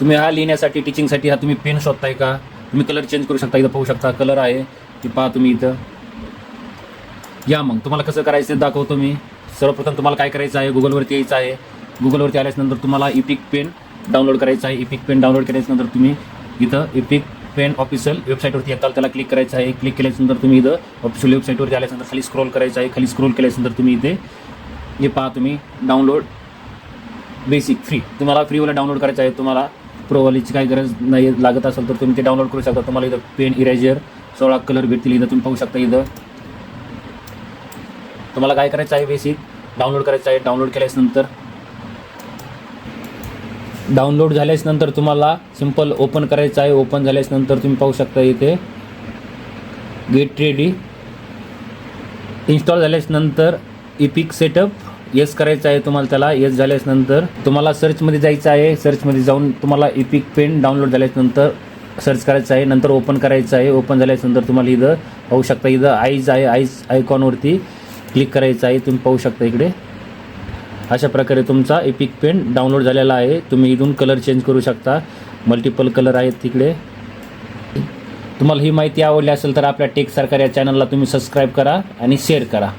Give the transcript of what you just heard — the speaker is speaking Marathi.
तुम्ही हा लिहिण्यासाठी टीचिंगसाठी हा तुम्ही पेन शोधताय का? तुम्ही कलर चेंज करू शकता इथं पाहू शकता कलर आहे ते पहा तुम्ही इथं. या मग तुम्हाला कसं करायचं ते दाखवतो मी. सर्वप्रथम तुम्हाला काय करायचं आहे? गुगलवरती यायचं आहे. गुगलवरती आल्याच्यानंतर तुम्हाला इपिक पेन डाउनलोड करायचं आहे. इपिक पेन डाउनलोड केल्याच्यानंतर तुम्ही इथं इपिक पेन ऑफिशियल वेबसाईटवरती येताल त्याला क्लिक करायचं आहे. क्लिक केल्याच्यानंतर तुम्ही इथं ऑफिशियल वेबसाईटवरती आल्यानंतर खाली स्क्रोल करायचं आहे. खाली स्क्रोल केल्याच्यानंतर तुम्ही इथे हे पहा तुम्ही डाउनलोड बेसिक फ्री तुम्हाला फ्रीवाला डाउनलोड करायचं आहे. तुम्हाला प्रोवालीची काही गरज नाही लागत असेल तर तुम्ही ते डाउनलोड करू शकता. तुम्हाला इथं पेन इरेजर सोळा कलर भेटतील इथं तुम्ही पाहू शकता इथं. तुम्हाला काय करायचं आहे बेसिक डाउनलोड करायचं आहे. डाउनलोड केल्याच्यानंतर डाउनलोड झाल्याच्यानंतर तुम्हाला सिंपल ओपन करायचं आहे. ओपन झाल्याच्यानंतर तुम्ही पाहू शकता इथे. गेट रेडी इन्स्टॉल झाल्याच्यानंतर इपिक सेटअप येस करायचं आहे तुम्हाला त्याला येस नंतर तुम्हाला सर्चमध्ये जायचं आहे सर्चमध्ये जाऊन तुम्हाला इपिक पेन डाउनलोड झाल्याच्यानंतर सर्च करायचं आहे नंतर ओपन करायचं आहे ओपन झाल्याच्यानंतर तुम्हाला इथं पाहू शकता इथं आईज आहे आईज आयकॉनवरती क्लिक करायचं आहे तुम्ही पाहू शकता इकडे. अशा प्रकारे तुमचा एपिक पेन डाउनलोड झालेला आहे तुम्ही इथून कलर चेंज करू शकता. मल्टिपल कलर आहेत तिकडे. तुम्हाला ही माहिती आवडली असेल तर आपल्या टेक सरकार या चॅनलला तुम्ही सबस्क्राईब करा आणि शेअर करा.